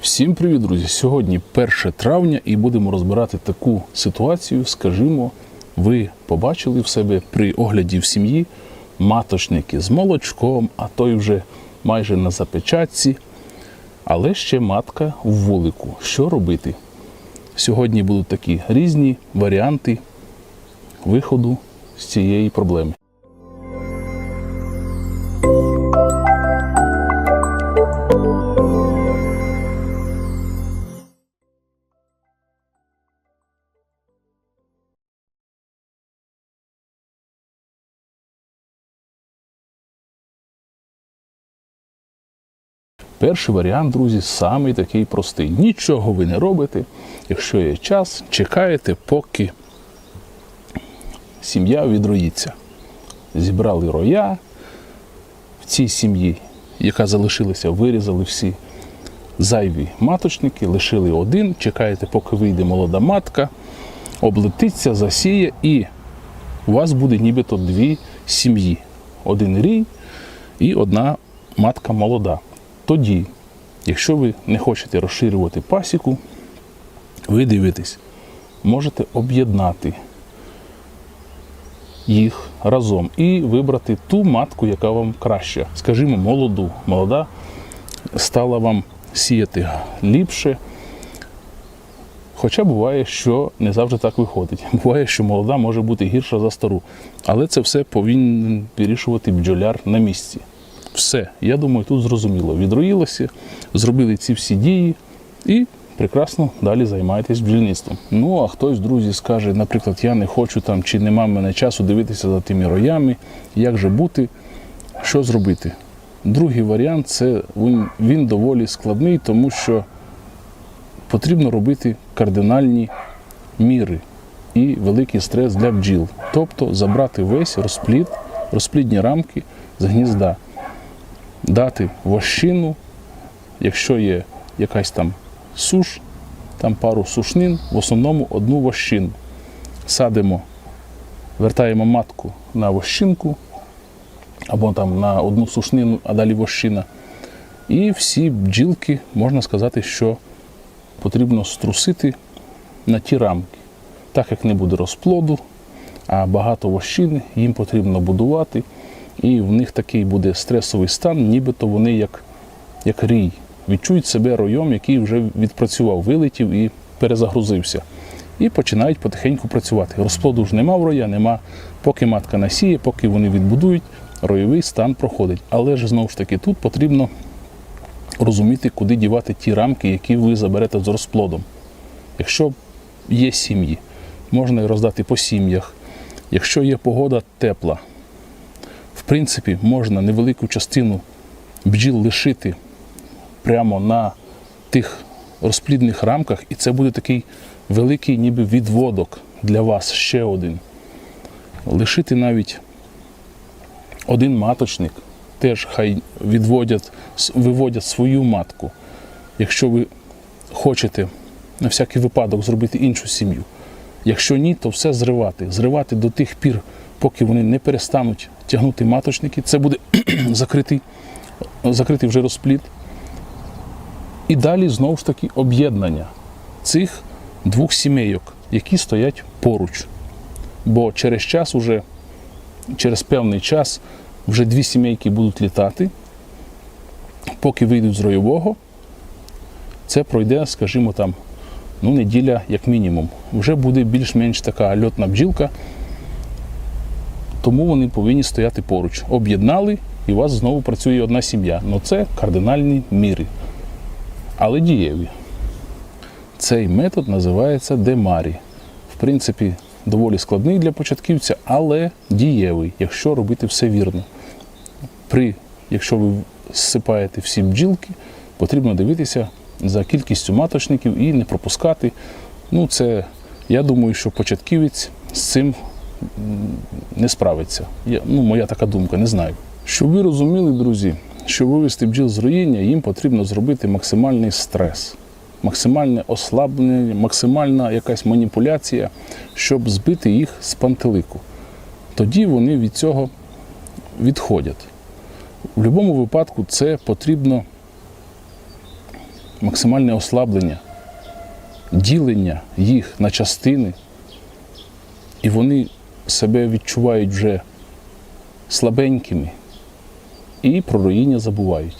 Всім привіт, друзі! Сьогодні 1 травня і будемо розбирати таку ситуацію. Скажімо, ви побачили в себе при огляді в сім'ї маточники з молочком, а той вже майже на запечатці, але ще матка в вулику. Що робити? Сьогодні будуть такі різні варіанти виходу з цієї проблеми. Перший варіант, друзі, самий такий простий. Нічого ви не робите. Якщо є час, чекаєте, поки сім'я відроїться. Зібрали роя в цій сім'ї, яка залишилася, вирізали всі зайві маточники, лишили один, чекаєте, поки вийде молода матка, облетиться, засіє, і у вас буде нібито дві сім'ї: один рій і одна матка молода. Тоді, якщо ви не хочете розширювати пасіку, ви дивитесь, можете об'єднати їх разом і вибрати ту матку, яка вам краща. Скажімо, молоду. Молода стала вам сіяти ліпше. Хоча буває, що не завжди так виходить. Буває, що молода може бути гірша за стару. Але це все повинен вирішувати бджоляр на місці. Все, я думаю, тут зрозуміло. Відроїлося, зробили ці всі дії і прекрасно далі займаєтесь бджільництвом. Ну, а хтось, друзі, скаже, наприклад, я не хочу там чи нема в мене часу дивитися за тими роями, як же бути, що зробити. Другий варіант це він, він доволі складний, тому що потрібно робити кардинальні міри і великий стрес для бджіл. Тобто забрати весь розплід, розплідні рамки з гнізда дати вощину, якщо є якась там суш, там пару сушнин, в основному одну вощину. Садимо, вертаємо матку на вощинку, або там на одну сушнину, а далі вощина. І всі бджілки, можна сказати, що потрібно струсити на ті рамки. Так як не буде розплоду, а багато вощини, їм потрібно будувати і в них такий буде стресовий стан, нібито вони як, як рій. Відчують себе роєм, який вже відпрацював, вилетів і перезагрузився. І починають потихеньку працювати. Розплоду ж нема в роя, нема, поки матка насіє, поки вони відбудують, ройовий стан проходить. Але ж знову ж таки тут потрібно розуміти, куди дівати ті рамки, які ви заберете з розплодом. Якщо є сім'ї, можна роздати по сім'ях. Якщо є погода тепла, принципі, можна невелику частину бджіл лишити прямо на тих розплідних рамках, і це буде такий великий ніби відводок для вас ще один. Лишити навіть один маточник, теж хай відводять, виводять свою матку. Якщо ви хочете на всякий випадок зробити іншу сім'ю. Якщо ні, то все зривати. Зривати до тих пір, поки вони не перестануть тягнути маточники. Це буде закритий, закритий вже розплід. І далі знову ж таки об'єднання цих двох сімейок, які стоять поруч. Бо через час, уже, через певний час, вже дві сімейки будуть літати, поки вийдуть з ройового, це пройде, скажімо там, ну, неділя як мінімум. Вже буде більш-менш така льотна бджілка, тому вони повинні стояти поруч. Об'єднали і у вас знову працює одна сім'я. Ну це кардинальні міри. Але дієві. Цей метод називається демарі. В принципі, доволі складний для початківця, але дієвий, якщо робити все вірно. При, Якщо ви зсипаєте всі бджілки, потрібно дивитися за кількістю маточників і не пропускати. Ну, це, я думаю, що початківець з цим не справиться. Я, ну, Моя така думка, не знаю. Щоб ви розуміли, друзі, щоб вивести бджіл з роїння, їм потрібно зробити максимальний стрес, максимальне ослаблення, максимальна якась маніпуляція, щоб збити їх з пантелику. Тоді вони від цього відходять. В будь-якому випадку це потрібно максимальне ослаблення, ділення їх на частини, і вони себе відчувають вже слабенькими і про руїння забувають.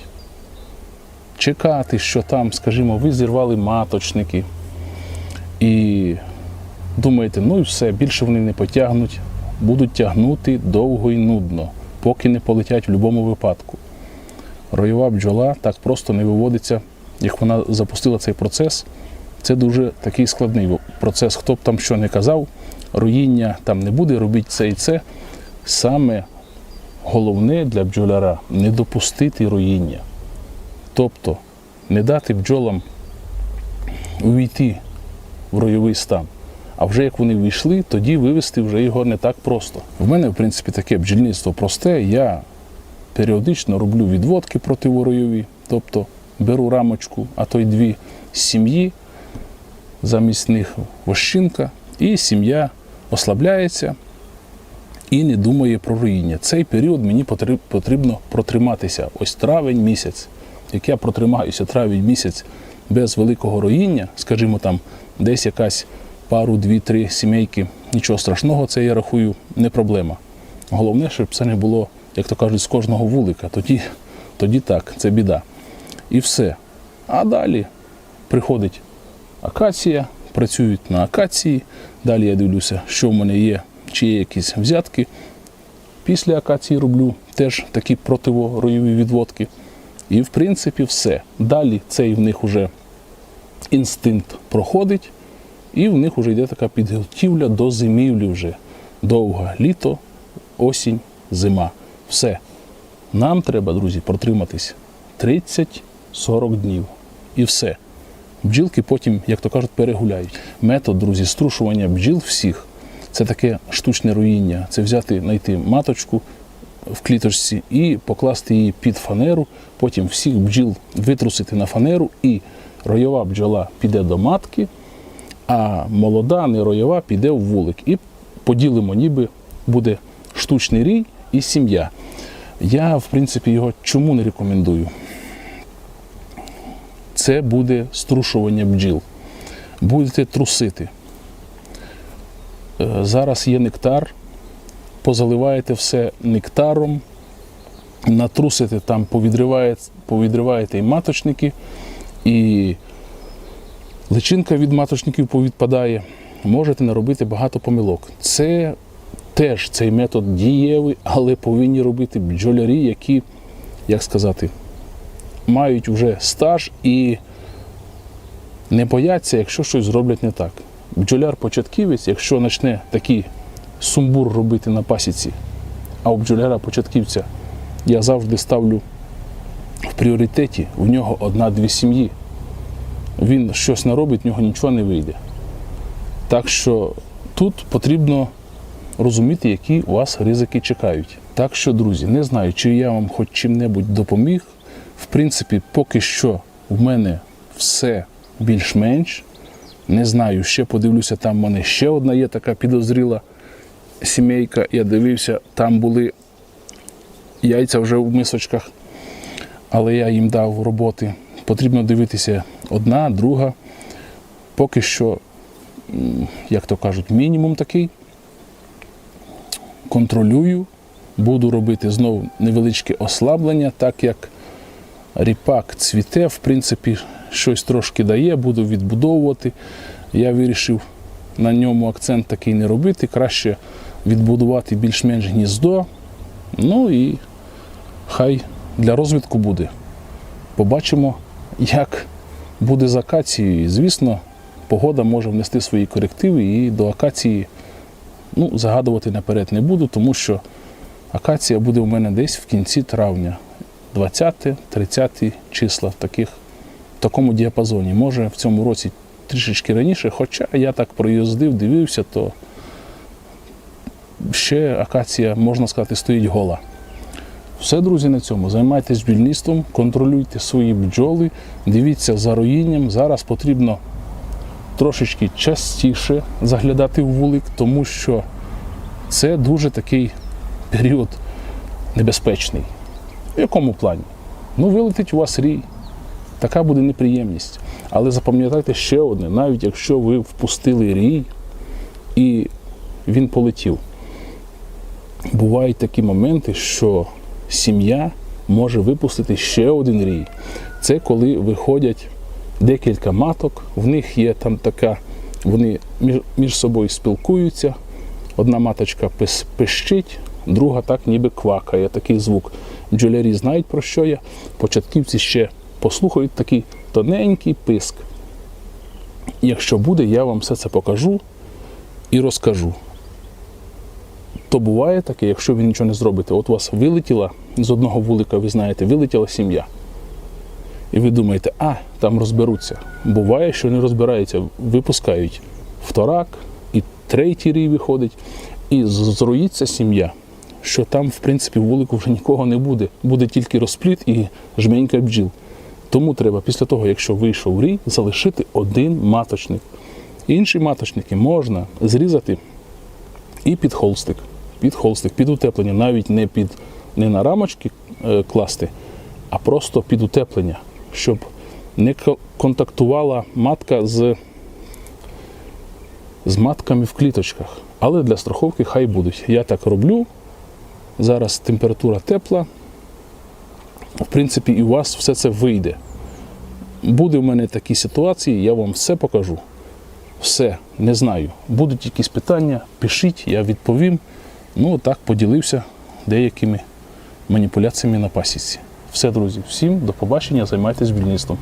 Чекати, що там, скажімо, ви зірвали маточники і думаєте, ну і все, більше вони не потягнуть, будуть тягнути довго і нудно, поки не полетять в будь-якому випадку. Роєва бджола так просто не виводиться, як вона запустила цей процес. Це дуже такий складний процес. Хто б там що не казав, роїння там не буде, робіть це і це. Саме головне для бджоляра не допустити роїння. Тобто не дати бджолам увійти в ройовий стан. А вже як вони війшли, тоді вивести вже його не так просто. В мене, в принципі, таке бджільництво просте. Я періодично роблю відводки противоройові, тобто беру рамочку, а то й дві сім'ї, замість них вощинка, і сім'я ослабляється і не думає про руїння. Цей період мені потрібно протриматися. Ось травень місяць. Як я протримаюся травень місяць без великого роїння, скажімо там, десь якась пару, дві, три сімейки, нічого страшного, це я рахую не проблема. Головне, щоб це не було, як то кажуть, з кожного вулика. Тоді, тоді так, це біда. І все. А далі приходить акація, працюють на акації. Далі я дивлюся, що в мене є, чи є якісь взятки. Після акації роблю теж такі противоройові відводки. І в принципі все. Далі цей в них уже інстинкт проходить, і в них вже йде така підготівля до зимівлі вже. Довга літо, осінь, зима. Все. Нам треба, друзі, протриматись 30-40 днів. І все. Бджілки потім, як то кажуть, перегуляють. Метод, друзі, струшування бджіл всіх це таке штучне руїння. Це взяти, знайти маточку в кліточці і покласти її під фанеру, потім всіх бджіл витрусити на фанеру, і ройова бджола піде до матки, а молода, не роєва, піде в вулик. І поділимо, ніби буде штучний рій і сім'я. Я, в принципі, його чому не рекомендую? Це буде струшування бджіл. Будете трусити. Е, Зараз є нектар, позаливаєте все нектаром, натрусите там, повідриваєте, повідриваєте і маточники, і личинка від маточників повідпадає. Можете наробити багато помилок. Це теж цей метод дієвий, але повинні робити бджолярі, які, як сказати, мають вже стаж і не бояться, якщо щось зроблять не так. Бджоляр-початківець, якщо почне такий сумбур робити на пасіці, а у бджоляра-початківця я завжди ставлю в пріоритеті, в нього одна-дві сім'ї. Він щось наробить, в нього нічого не вийде. Так що тут потрібно розуміти, які у вас ризики чекають. Так що, друзі, не знаю, чи я вам хоч чим-небудь допоміг. Принципі, поки що в мене все більш-менш. Не знаю, ще подивлюся, там в мене ще одна є така підозріла сімейка. Я дивився, там були яйця вже в мисочках, але я їм дав роботи. Потрібно дивитися одна, друга. Поки що, як то кажуть, мінімум такий. Контролюю, буду робити знову невеличке ослаблення, так як ріпак цвіте, в принципі, щось трошки дає, буду відбудовувати. Я вирішив на ньому акцент такий не робити, краще відбудувати більш-менш гніздо. Ну і хай для розвитку буде. Побачимо, як буде з акацією. Звісно, погода може внести свої корективи і до акації ну, загадувати наперед не буду, тому що акація буде у мене десь в кінці травня. 20-30 числа в таких, в такому діапазоні. Може в цьому році трішечки раніше, хоча я так проїздив, дивився, то ще акація, можна сказати, стоїть гола. Все, друзі, на цьому. Займайтесь бджільництвом, контролюйте свої бджоли, дивіться за роїнням. Зараз потрібно трошечки частіше заглядати в вулик, тому що це дуже такий період небезпечний. В якому плані? Ну, вилетить у вас рій, Така буде неприємність. Але запам'ятайте ще одне: навіть якщо ви впустили рій і він полетів, бувають такі моменти, що сім'я може випустити ще один рій. Це коли виходять декілька маток, в них є там така, вони між, собою спілкуються. Одна маточка пищить, друга так ніби квакає, такий звук. Бджолярі знають про що я. Початківці ще послухають такий тоненький писк. Якщо буде, я вам все це покажу і розкажу. То буває таке, якщо ви нічого не зробите. От у вас вилетіла з одного вулика, ви знаєте, вилетіла сім'я. І ви думаєте, а, там розберуться. Буває, що не розбираються, випускають вторак, і третій рій виходить, і зруїться сім'я, що там, в принципі, в вулику вже нікого не буде. Буде тільки розпліт і жменька бджіл. Тому треба після того, якщо вийшов рій, залишити один маточник. Інші маточники можна зрізати і під холстик. Під холстик, під утеплення, навіть не під не на рамочки е, класти, а просто під утеплення, щоб не контактувала матка з, з матками в кліточках. Але для страховки хай будуть. Я так роблю. Зараз температура тепла. В принципі, і у вас все це вийде. Буде в мене такі ситуації, я вам все покажу. Все, не знаю. Будуть якісь питання, пишіть, я відповім. Ну, так поділився деякими маніпуляціями на пасіці. Все, друзі, всім до побачення, займайтесь бджільництвом.